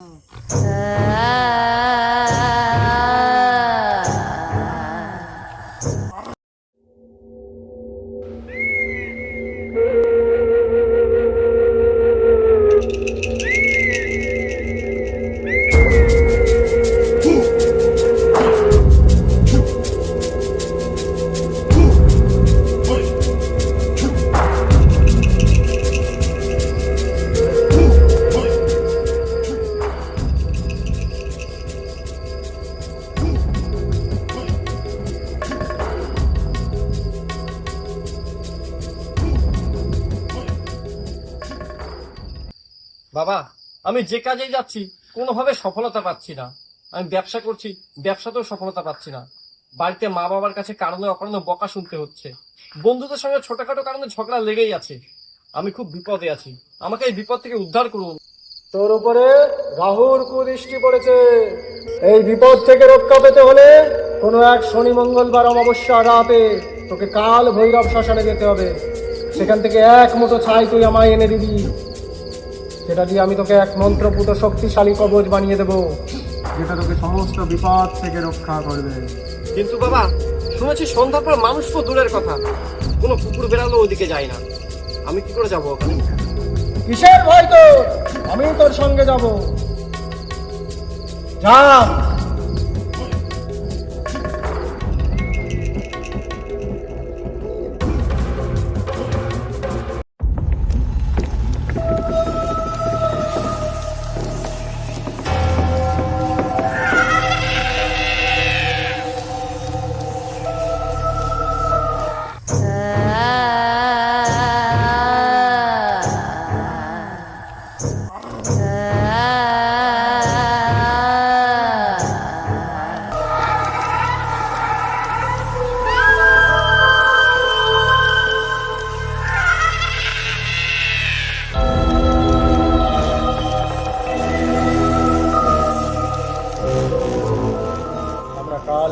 嗯。বাবা, আমি যে কাজেই যাচ্ছি, কোনোভাবে সফলতা পাচ্ছি না। আমি ব্যবসা করছি, ব্যবসাতেও সফলতা পাচ্ছি না। বাড়িতে মা বাবার কাছে কারণে অকারণে বকা শুনতে হচ্ছে। বন্ধুদের সঙ্গে ছোটখাটো কারণে ঝগড়া লেগেই আছে। আমি খুব বিপদে আছি। আমাকে এই বিপদ থেকে উদ্ধার করুন। তোর উপরে রাহুর কুদৃষ্টি পড়েছে। এই বিপদ থেকে রক্ষা পেতে হলে কোনো এক শনি, মঙ্গলবার, অমাবস্যা রাতে তোকে কাল ভৈরব শ্মশানে যেতে হবে। সেখান থেকে এক মুঠো ছাই তুই আমায় এনে দিবি। সেটা দিয়ে আমি তোকে এক মন্ত্রপুত শক্তিশালী কবচ বানিয়ে দেব। যেটা তোকে সমস্ত বিপদ থেকে রক্ষা করবে। কিন্তু বাবা শুনেছি সন্ধ্যার পর মানুষ তো দূরের কথা। কোনো কুকুর বেড়ালো ওদিকে যায় না। আমি কি করে যাব ওখানে? কিসের ভয় তোর? আমি তোর সঙ্গে যাব। যা কাল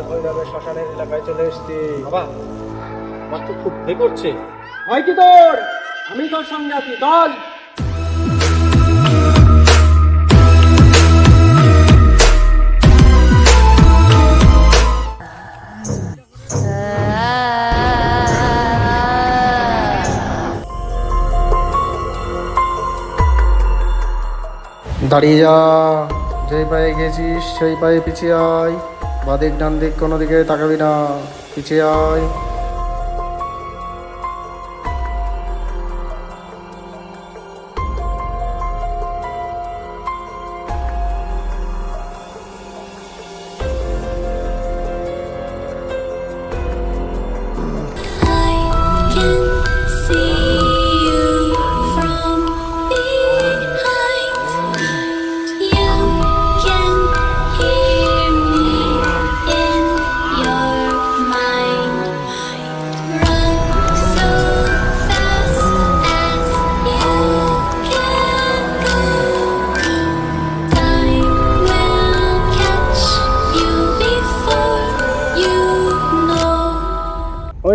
ভৈরবের শ্মশানের এলাকায় চলে এসেছি। বাবা, আমার তো খুব ভয় করছে। ভয় তোর? আমি তোর সঙ্গে আছি, চল। দাঁড়িয়ে যা। যেই পায়ে গেছিস, সেই পায়ে পিছিয়ে আয়। বাদিক ডান দিক কোনো দিকে তাকাবি না। পিছিয়ে আয়।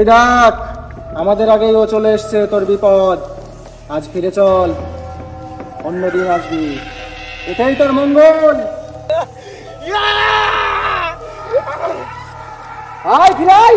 ওই দেখ আমাদের আগেই ও চলে এসছে তোর বিপদ। আজ ফিরে চল অন্যদিন আসবি। এটাই তোর মঙ্গল। আয় ফিরাই!